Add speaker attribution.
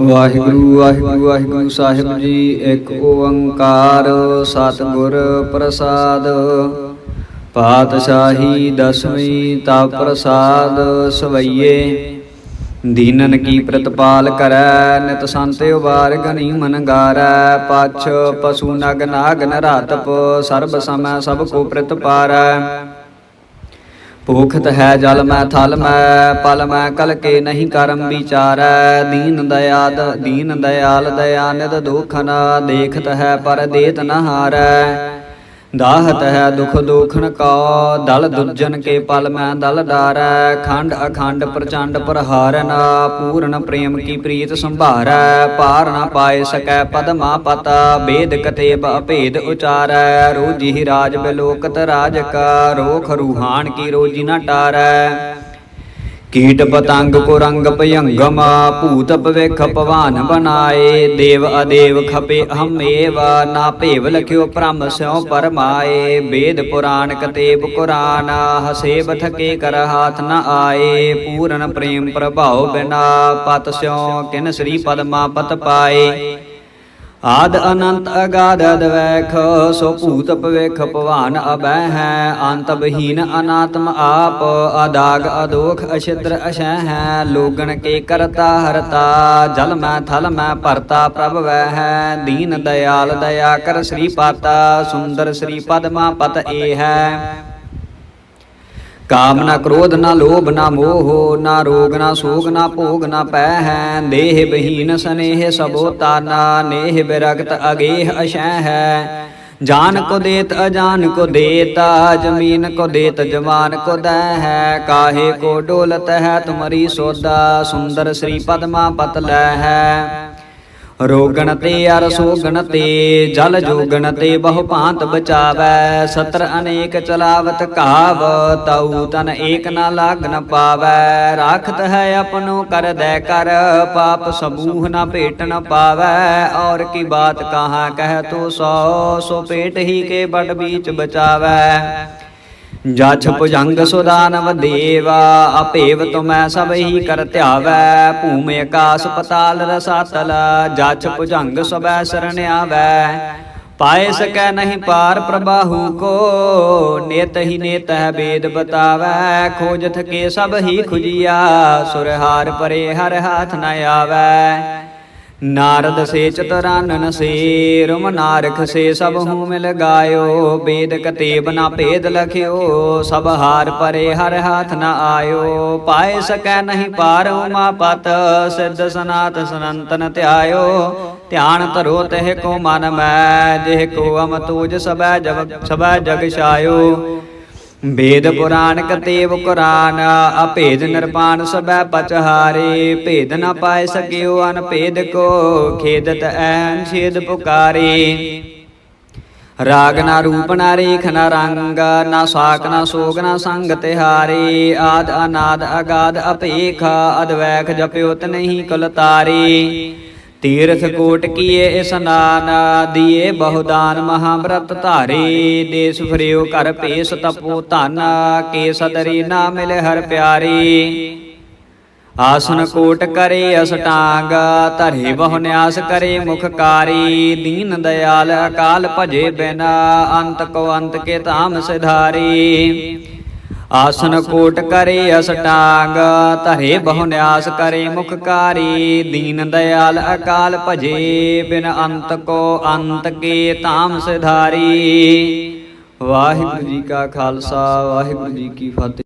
Speaker 1: ਵਾਹਿਗੁਰੂ ਵਾਹਿਗੁਰੂ ਵਾਹਿਗੁਰੂ ਸਾਹਿਬ ਜੀ, ਇੱਕ ਓੰਕਾਰ ਸਤਿਗੁਰ ਪ੍ਰਸਾਦ। ਪਾਤਸ਼ਾਹੀ ਦਸਵੀਂ ਤਾ ਪ੍ਰਸਾਦ ਸਵਈਏ। ਦੀਨਨ ਕੀ ਪ੍ਰਤਪਾਲ ਕਰੈ, ਨਿਤ ਸੰਤ ਉਬਾਰ ਗਨੀ ਮਨ ਗਾਰੈ। ਪਛ ਪਸ਼ੂ ਨਗ ਨਾਗ ਨਰਾਤਪ ਸਰਬ ਸਮੈ ਸਭ ਕੋ ਪ੍ਰਤਪਾਰੈ। ਭੂਖਤ ਹੈ ਜਲ ਮੈਂ, ਥਲ ਮੈਂ, ਪਲ ਮੈਂ, ਕਲ ਕੇ ਨਹੀਂ ਕਰਮ ਵਿਚਾਰੈ। ਦੀਨ ਦਇਆਦ, ਦੀਨ ਦਇਆਲ, ਦਇਆ ਨਿਦ ਦੁਖਨ, ਦੇਖਤ ਹੈ ਪਰ ਦੇਤ ਨ ਹਾਰੈ। ਦਾਹਤ ਹੈ ਦੁਖ ਦੋਖਨ ਕੋ, ਦਲ ਦੁਜਨ ਕੇ ਪਲ ਮੈਂ ਦਲ ਡਾਰੈ, ਖੰਡ ਅਖੰਡ ਪ੍ਰਚੰਡ ਪ੍ਰਹਾਰਨ ਪੂਰਨ ਪ੍ਰੇਮ ਕੀ ਪ੍ਰੀਤ ਸੰਭਾਰੈ ਪਾਰ ਨਾ ਪਾਏ ਸਕੈ ਪਦਮਾ ਪਤਾ, ਬੇਦ ਕਤੇਬ ਅਭੇਦ ਉਚਾਰੈ, ਰੋਜੀ ਰਾਜ ਬਿਲੋਕਤ ਰਾਜ ਕਾ ਰੋਖ ਰੂਹਾਨ ਕੀ ਰੋਜੀ ਨਾ ਟਾਰੈ। ਕੀਟ ਪਤੰਗ ਕੋ ਰੰਗ ਭਯੰਗਮ, ਭੂਤ ਭਵਿਖ ਭਵਾਨ ਬਨਾਏ ਦੇਵ ਅਦੇਵ ਖਪੇ ਹਮੇਵ ਨਾ ਭੇਵ ਲਖਿਓ ਭ੍ਰਮ ਸਿਉ ਪਰਮਾਏ, ਵੇਦ ਪੁਰਾਣ ਕਤੇਬ ਕੁਰਾਨ, ਹਸੇਬ ਥਕੇ ਕਰ ਹਾਥ ਨ ਆਏ, ਪੂਰਨ ਪ੍ਰੇਮ ਪ੍ਰਭਾਉ ਬਿਨਾ ਪਤ ਸਿਉ, ਕਿਨ ਸ੍ਰੀ ਪਦਮਾ ਪਤ ਪਾਏ। ਆਦ ਅਨੰਤ ਅਗਾਧ ਅਦਵੈਖ, ਸੋ ਭੂਤ ਭਵਿਖ ਭਵਾਨ ਅਬੈ ਹੈ, ਅੰਤ ਬਹੀਨ ਅਨਾਤਮ ਆਪ, ਅਦਾਗ ਅਦੋਖ ਅਛਿਦਰ ਅਸ਼ੈ ਹੈ, ਲੋਗਣ ਕੇ ਕਰਤਾ ਹਰਤਾ, ਜਲ ਮੈਂ ਥਲ ਮੈਂ ਭਰਤਾ ਪ੍ਰਭ ਵੈ ਹੈ, ਦੀਨ ਦਇਆਲ ਦਇਆ ਕਰ ਸ੍ਰੀ ਪਾਤਾ, ਸੁੰਦਰ ਸ੍ਰੀ ਪਦਮਾ ਪਤ ਏ ਹੈ। ਕਾਮ ਨਾ ਕ੍ਰੋਧ ਨਾ ਲੋਭ ਨਾ ਮੋਹ, ਨਾ ਰੋਗ ਨਾ ਸੋਗ ਨਾ ਭੋਗ ਨਾ ਪੈ ਹੈ ਦੇਹ ਬਹੀਨ ਸਨੇਹ ਸਭੋ ਤਾਨਾ, ਨੇਹ ਬਿਰਗਤ ਅਗੇਹ ਅਸ਼ੈ ਹੈ ਜਾਨ ਕੋ ਦੇਤ, ਅਜਾਨ ਕੋ ਦੇਤਾ, ਜ਼ਮੀਨ ਕੋ ਦੇਤ, ਜਵਾਨ ਕੋ ਦੈ ਹੈ ਕਾਹੇ ਕੋ ਡੋਲਤ ਹੈ, ਤੁਮਰੀ ਸੋਦਾ, ਸੁੰਦਰ ਸ੍ਰੀ ਪਦਮਾ ਪਤ ਲੈ ਹੈ ਰੋਗਣ ਤੇ ਅਰ ਸੋਗਣ ਤੇ, ਜਲ ਜੋਗਣ ਤੇ ਬਹੁ ਭਾਂਤ ਬਚਾਵੈ, ਸਤਰ ਅਨੇਕ ਚਲਾਵਤ ਘਾਵ, ਤਉ ਤਨ ਏਕ ਨਾ ਲਾਗਨ ਪਾਵੈ, ਰਾਖਤ ਹੈ ਆਪਣੋ ਕਰ ਦੈ ਕਰ, ਪਾਪ ਸਮੂਹ ਨਾ ਭੇਟ ਨ ਪਾਵੈ, ਔਰ ਕੀ ਬਾਤ ਕਹਾ ਕਹਿ ਤੋ ਸੋ ਸੋ ਪੇਟ ਹੀ ਕੇ ਬੜ ਬੀਚ ਬਚਾਵੈ। ਜਛ ਭੁਜੰਗ ਸੁਦਾਨਵ ਦੇਵਾ ਅਭੇਵ ਤੁਮੈ ਸਭ ਹੀ ਕਰ ਧਿਆਵੈ ਭੂਮਿ ਆਕਾਸ ਪਤਾਲ ਰਸਾਤਲ ਜਛ ਭੁਜੰਗ ਸਭੈ ਸਰਣ ਆਵੈ ਪਾਏ ਸਕੈ ਨਹੀਂ ਪਾਰ ਪ੍ਰਭਾਹੂ ਕੋ ਨੇਤ ਹੀ ਨੇਤ ਹੈ ਬੇਦ ਬਤਾਵੈ ਖੋਜ ਥਕੇ ਸਭ ਹੀ ਖੁਜੀਆ ਸੁਰਹਾਰ ਪਰੇ ਹਰ ਹਾਥ ਨ ਆਵੈ ਨਾਰਦ ਸੇ ਚਤਰਾਨਨ ਸੇ, ਰਮ ਨਾਰਖ ਸੇ, ਸਭ ਹੂੰ ਮਿਲ ਗਾਇਓ। ਬੇਦ ਕਤੇਬ ਨਾ ਭੇਦ ਲਖਿਓ, ਸਭ ਹਾਰ ਪਰੇ ਹਰ ਹਾਥ ਨਾ ਆਇਓ। ਪਾਏ ਸਕੈ ਨਹੀਂ ਪਾਰ ਉਮਾ ਪਤ, ਸਿੱਧ ਸਨਾਤ ਸਨੰਤਨ ਧਿਆਇਓ। ਧਿਆਨ ਧਰੋ ਤਹਿ ਕੋ ਮਨ ਮੈਂ, ਜਿਹ ਕੋ ਅਮ ਤੂਜ ਸਭੈ ਜਗ ਸਭੈ ਜਗ ਛਾਇਓ। ਵੇਦ ਪੁਰਾਣ ਕਤੇਵ ਕੁਰਾਨ ਅਭੇਦ ਨਿਰਪਾਨ ਸਬੈ ਪਚਹਾਰੇ ਭੇਦ ਨ ਪਾਏ ਸਕਿਓ ਅਨਭੇਦ ਕੋ ਖੇਦਤ ਐਨ ਛੇਦ ਪੁਕਾਰੇ। ਰਾਗ ਨਾ ਰੂਪ ਨਾ ਰੇਖ ਨਾ ਰੰਗ ਨਾ ਸਾਕ ਨਾ ਸੋਗ ਨਾ ਸੰਗ ਤਿਹਾਰੇ। ਆਦ ਅਨਾਦ ਅਗਾਦ ਅਪੇਖ ਅਦਵੈਖ ਜਪਿਓ ਨਹੀਂ ਕੁਲ ਤਾਰੇ ਤੀਰਥ ਕੋਟ ਕੀਏ ਇਸਨਾਨ ਦੀਏ ਬਹੁਦਾਨ ਮਹਾਬ੍ਰਤ ਧਾਰੇ। ਦੇਸ ਫਰਿਓ ਕਰ ਭੇਸ ਤਪੋ ਧਨ। ਕੇ ਸਦਰੀ ਨਾ ਮਿਲੇ ਹਰ ਪਿਆਰੀ। ਆਸਨ ਕੋਟ ਕਰੇ ਅਸਟਾਂਗ ਧਰੇ ਬਹੁ ਨਿਆਸ ਕਰੇ ਮੁਖ ਕਾਰੀ ਦੀਨ ਦਇਆਲ ਅਕਾਲ ਭਜੇ ਬਿਨਾ। ਅੰਤ ਕੋ ਅੰਤ ਕੇ ਧਾਮ ਸਿਧਾਰੀ। ਆਸਨ ਕੋਟ ਕਰੇ ਅਸਟਾਂਗ ਧਰੇ ਬਹੁ ਨਿਆਸ ਕਰੇ ਮੁਖ ਕਾਰੀ ਦੀਨ ਦਇਆਲ ਅਕਾਲ ਭਜੇ ਬਿਨ ਅੰਤ ਕੋ ਅੰਤ ਕੇ ਧਾਮ ਸਿਧਾਰੀ। ਵਾਹਿਗੁਰੂ ਜੀ ਕਾ ਖਾਲਸਾ ਵਾਹਿਗੁਰੂ ਜੀ ਕੀ ਫਤਿਹ।